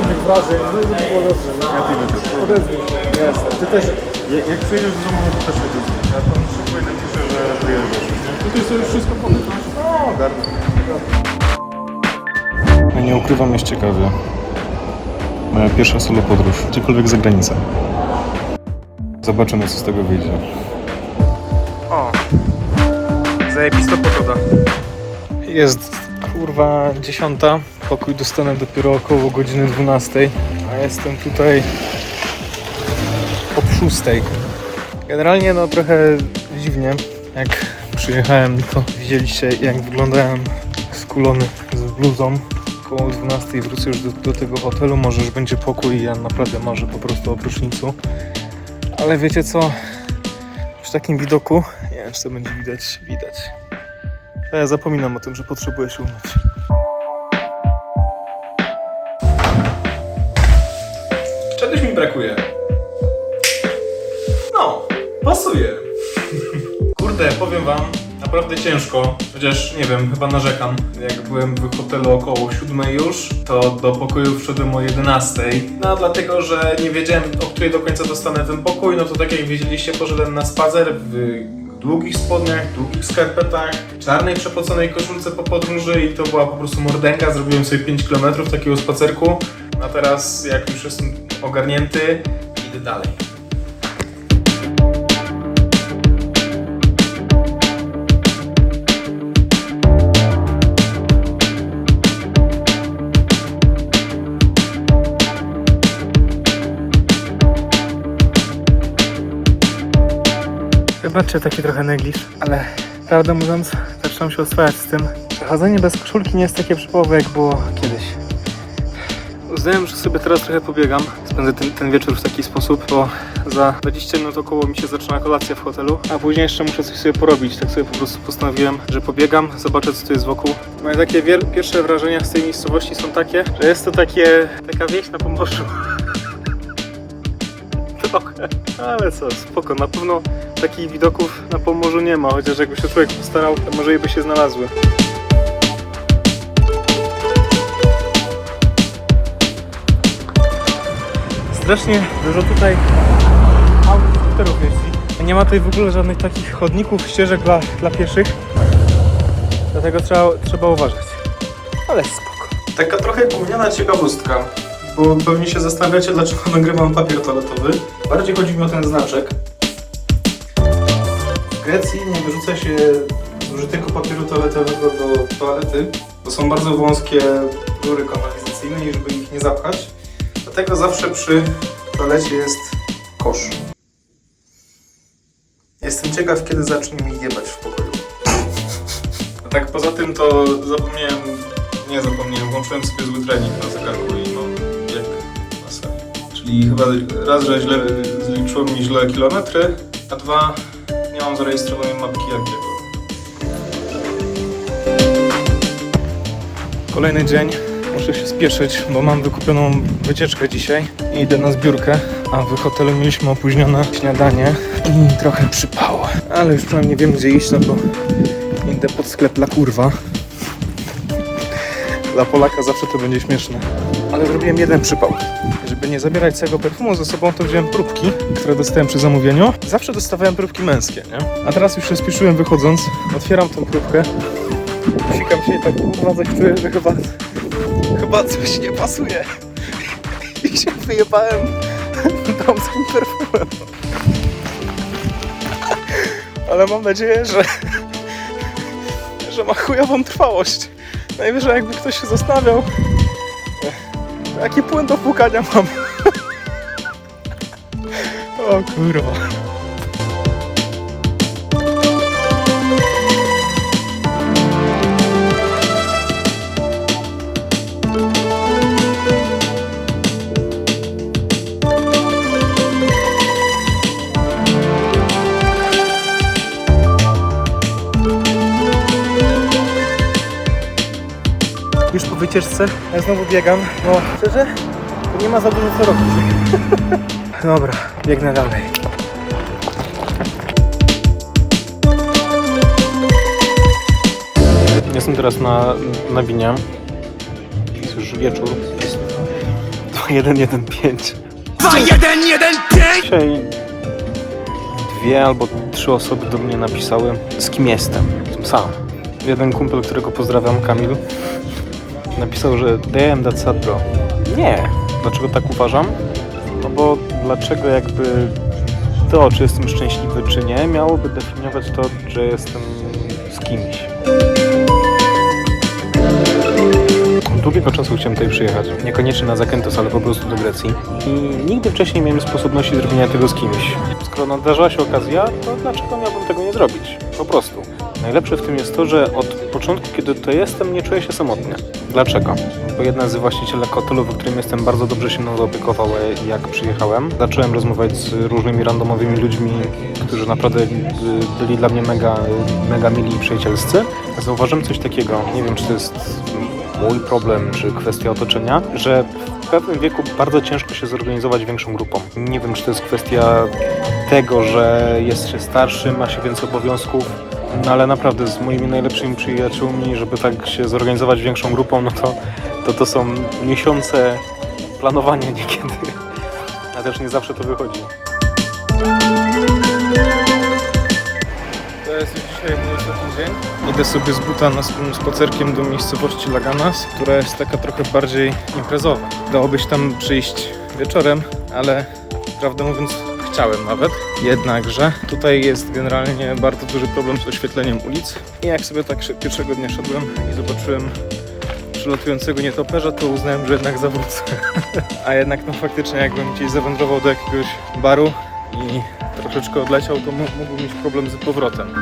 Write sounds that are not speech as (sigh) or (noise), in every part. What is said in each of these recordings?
Wrażeń, no i było dobrze. Ja ty Odezwij się. Ty też. Jak przyjedziesz do domu, to też i napisze, że wyjeżdżasz. Tutaj sobie wszystko pomykasz. No, ogarnę. Ja nie ukrywam, jest ciekawie. Moja pierwsza solo podróż, gdziekolwiek za granicę. Zobaczymy, co z tego wyjdzie. O, zajebista pogoda. Jest kurwa dziesiąta, pokój dostanę dopiero około godziny 12, a jestem tutaj ob 6. Generalnie no trochę dziwnie, jak przyjechałem to widzieliście jak wyglądałem skulony z bluzą. Koło 12 wrócę już do, do tego hotelu, może już będzie pokój ja naprawdę marzę po prostu o prysznicu. Ale wiecie co, przy takim widoku, nie wiem czy to będzie widać, widać. Ja zapominam o tym, że potrzebuję się umyć. Brakuje. No, pasuje. Kurde, powiem wam, naprawdę ciężko, chociaż nie wiem, chyba narzekam. Jak byłem w hotelu około 7 już, to do pokoju wszedłem o 11. No dlatego, że nie wiedziałem, o której do końca dostanę ten pokój, no to tak jak widzieliście, poszedłem na spacer w długich spodniach, długich skarpetach, czarnej przepoconej koszulce po podróży i to była po prostu mordęga. Zrobiłem sobie 5 km takiego spacerku. A teraz, jak już jestem ogarnięty, idę dalej. Wybaczcie taki trochę negliż, ale prawdę mówiąc, zaczynam się oswajać z tym. Przechodzenie bez koszulki nie jest takie przypołowe, jak było kiedyś. Uznałem, że sobie teraz trochę pobiegam. Spędzę ten, ten wieczór w taki sposób, bo za 20 minut około mi się zaczyna kolacja w hotelu, a później jeszcze muszę coś sobie porobić. Tak sobie po prostu postanowiłem, że pobiegam, zobaczę co tu jest wokół. Moje takie pierwsze wrażenia z tej miejscowości są takie, że jest to takie, taka wieś na Pomorzu. (laughs) Trochę, ale co, spoko, na pewno takich widoków na Pomorzu nie ma, chociaż jakby się człowiek postarał, to może i by się znalazły. Strasznie dużo tutaj aut skuterów jeździ. Nie ma tutaj w ogóle żadnych takich chodników, ścieżek dla, dla pieszych. Dlatego trzeba, trzeba uważać. Ale spoko. Taka trochę gówniana ciekawostka, bo pewnie się zastanawiacie, dlaczego nagrywam papier toaletowy. Bardziej chodzi mi o ten znaczek. W Grecji nie wyrzuca się zużytego papieru toaletowego do toalety, bo są bardzo wąskie rury kanalizacyjne i żeby ich nie zapchać. Dlatego zawsze przy toalecie jest kosz. Jestem ciekaw, kiedy zacznie mi jebać w pokoju. A tak poza tym to zapomniałem, nie zapomniałem, włączyłem sobie zły trening na zegarku i no, jak na serio. Czyli chyba raz, że źle, zliczyło mi źle kilometry, a dwa, nie mam zarejestrowanej mapki jakiego. Kolejny dzień. Muszę się spieszyć, bo mam wykupioną wycieczkę dzisiaj i idę na zbiórkę, a w hotelu mieliśmy opóźnione śniadanie i trochę przypało. Ale już przynajmniej wiem gdzie iść, no bo idę pod sklep dla kurwa. Dla Polaka zawsze to będzie śmieszne. Ale zrobiłem jeden przypał. Żeby nie zabierać całego perfumu ze sobą, to wziąłem próbki, które dostałem przy zamówieniu. Zawsze dostawałem próbki męskie, nie? A teraz już się spieszyłem wychodząc. Otwieram tą próbkę. Sikam się i tak kurwa czuję, że chyba... Chyba coś nie pasuje. I się wyjebałem damskim perfumem. Ale mam nadzieję, że... że ma chujową trwałość. Najwyżej jakby ktoś się zastanawiał, jaki płyn do płukania mam. O kurwa. Już po wycieczce ja znowu biegam, bo szczerze to nie ma za dużo co robić. (laughs) Dobra, biegnę dalej. Jestem teraz na, na winie. Jest już wieczór. Jest 2115. 2115! Dzisiaj dwie albo trzy osoby do mnie napisały, z kim jestem. Tym sam. Jeden kumpel, którego pozdrawiam, Kamil, napisał, że damn, that's sad, bro. Nie. Dlaczego tak uważam? No bo dlaczego jakby to, czy jestem szczęśliwy, czy nie, miałoby definiować to, że jestem z kimś. Długiego czasu chciałem tutaj przyjechać. Niekoniecznie na Zakętos, ale po prostu do Grecji. I nigdy wcześniej nie miałem sposobności zrobienia tego z kimś. Skoro nadarzyła się okazja, to dlaczego miałbym tego nie zrobić? Po prostu. Najlepsze w tym jest to, że od początku, kiedy to jestem, nie czuję się samotnie. Dlaczego? Bo jedna z właścicieli hotelu, w którym jestem, bardzo dobrze się mną zaopiekował, e, jak przyjechałem. Zacząłem rozmawiać z różnymi randomowymi ludźmi, którzy naprawdę y, byli dla mnie mega, mega mili i przyjacielscy. Zauważyłem coś takiego, nie wiem czy to jest mój problem, czy kwestia otoczenia, że w pewnym wieku bardzo ciężko się zorganizować większą grupą. Nie wiem, czy to jest kwestia tego, że jest się starszy, ma się więcej obowiązków, no ale naprawdę z moimi najlepszymi przyjaciółmi, żeby tak się zorganizować większą grupą, no to to, to są miesiące planowania niekiedy. A też nie zawsze to wychodzi. To jest już dzisiaj mój ostatni dzień. Idę sobie z buta na wspólnym spacerkiem do miejscowości Laganas, która jest taka trochę bardziej imprezowa. Dałoby się tam przyjść wieczorem, ale prawdę mówiąc chciałem nawet. Jednakże tutaj jest generalnie bardzo duży problem z oświetleniem ulic. I jak sobie tak pierwszego dnia szedłem i zobaczyłem przylatującego nietoperza, to uznałem, że jednak zawrócę. (laughs) A jednak no faktycznie jakbym gdzieś zawędrował do jakiegoś baru i troszeczkę odleciał, to mógłbym mieć problem z powrotem.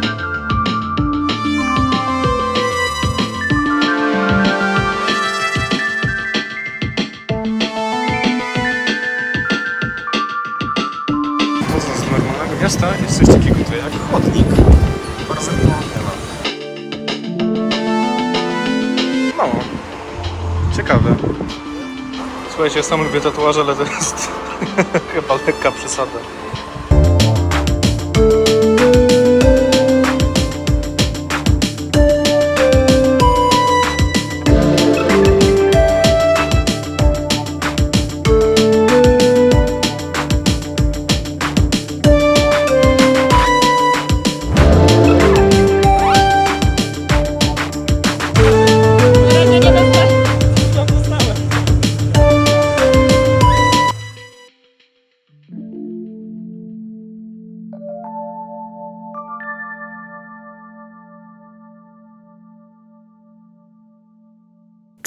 Miasta jest coś takiego jak chodnik. Bardzo mało nie ma. No, ciekawe. Słuchajcie, ja sam lubię tatuaże, ale to jest (laughs) chyba lekka przesada.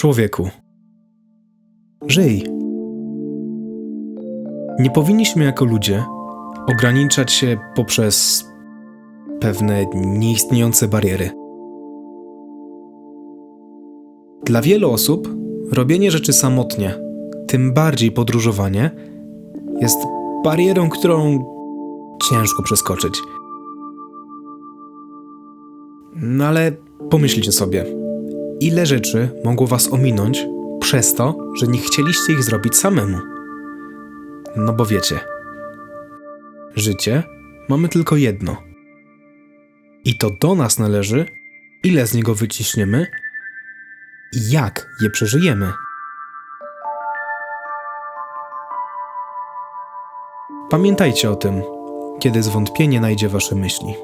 Człowieku, żyj. Nie powinniśmy jako ludzie ograniczać się poprzez pewne nieistniejące bariery. Dla wielu osób robienie rzeczy samotnie, tym bardziej podróżowanie, jest barierą, którą ciężko przeskoczyć. No ale pomyślcie sobie, ile rzeczy mogło was ominąć przez to, że nie chcieliście ich zrobić samemu. No bo wiecie, życie mamy tylko jedno. I to do nas należy, ile z niego wyciśniemy i jak je przeżyjemy. Pamiętajcie o tym, kiedy zwątpienie najdzie wasze myśli.